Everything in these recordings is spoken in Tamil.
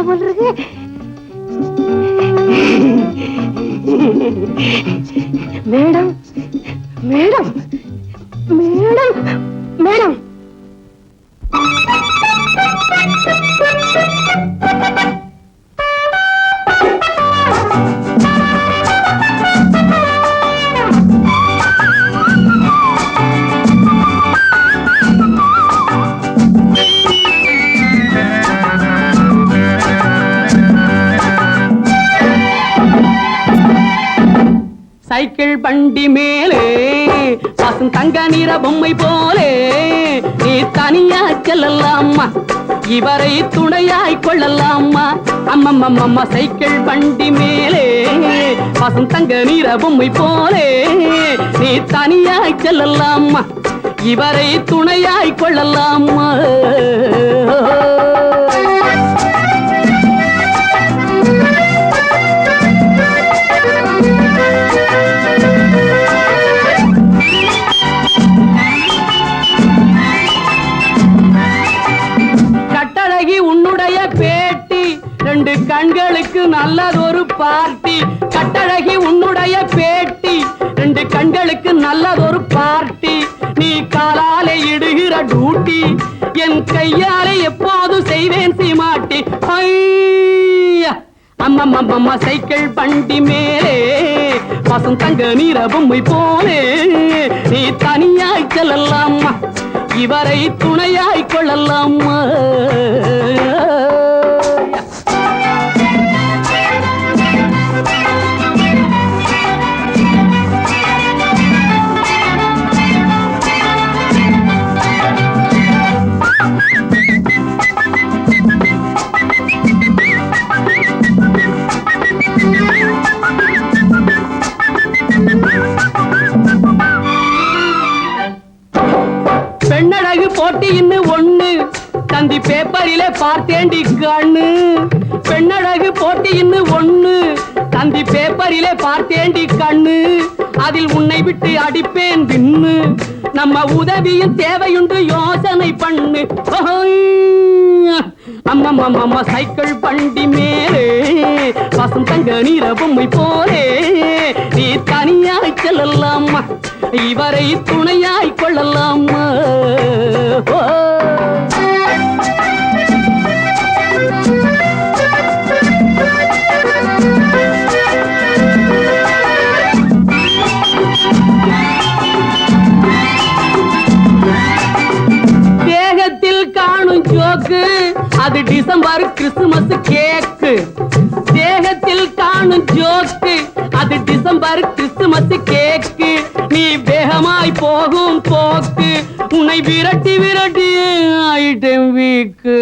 என்ன பண்றது madam madam madam madam cycle வண்டி மேலே பாசம் தங்க நிற பொம்மை போலே. நீ தனியா செல்லலாமா? இவரை துணையாய் கொள்ளலாமா? அம்மம்மம்மம்மா சைக்கிள் வண்டி மேலே பாசம் தங்க நிற பொம்மை போலே. நீ தனியாய் செல்லலாமா? இவரை துணையாய் கொள்ளலாமா? கண்களுக்கு நல்லதொரு பார்ட்டி. கட்டழகி உன்னுடைய பேட்டி. ரெண்டு கண்களுக்கு நல்லதொரு பார்ட்டி. நீ காலாலே இடுகிற டூட்டி. என் கையாலே எப்போது செய்வேன் சீமாட்டி. ஐயா. அம்மம்மம்மம்மா சைக்கிள் வண்டி மேலே. பசம் தங்க நீர பொம்மை போலே. நீ தனியாய் செல்லலாமா இவரை துணையாய் கொள்ளலாமா போட்டின்னு ஒண்ணு. தந்தி பேப்பரிலே பார்த்தேண்டி கண்ணு. பெண்ணழகு போட்டின்னு ஒண்ணு. தந்தி பேப்பரில பார்த்தேண்டி கண்ணு. அதில் உன்னை விட்டு அடிப்பேன் பின்னு நம்ம உதவியும் தேவையுண்டு யோசனை பண்ணு. அம்மம்மம்மம்மா சைக்கிள் பண்டி மேலே. பசும் தங்க நீர பொம்மை போலே. நீ தனியாய் செல்லலாமா இவரை துணையாய் கொள்ளலாமா அது டிசம்பர் கிறிஸ்துமஸ் கேக்கு. தேகத்தில் காணும் ஜோக்கு அது டிசம்பர் கிறிஸ்துமஸ் கேக்கு. நீ வேகமாய் போகும் போக்கு உன்னை விரட்டி விரட்டி ஆயிட்டேன் வீக்கு.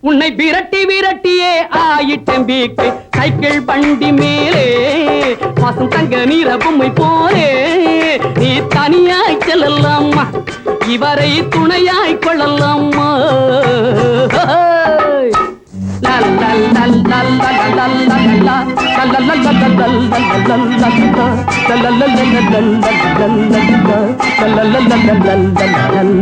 உன்னை விரட்டி விரட்டியே ஆயிட்டேன் வீக்கு. சைக்கிள் வண்டி மேலே பசும் தங்க நீர பொம்மை போலே. நீ தனியாய் செல்லலாமா இவரை துணையாய் கொள்ளலாமா la la la la la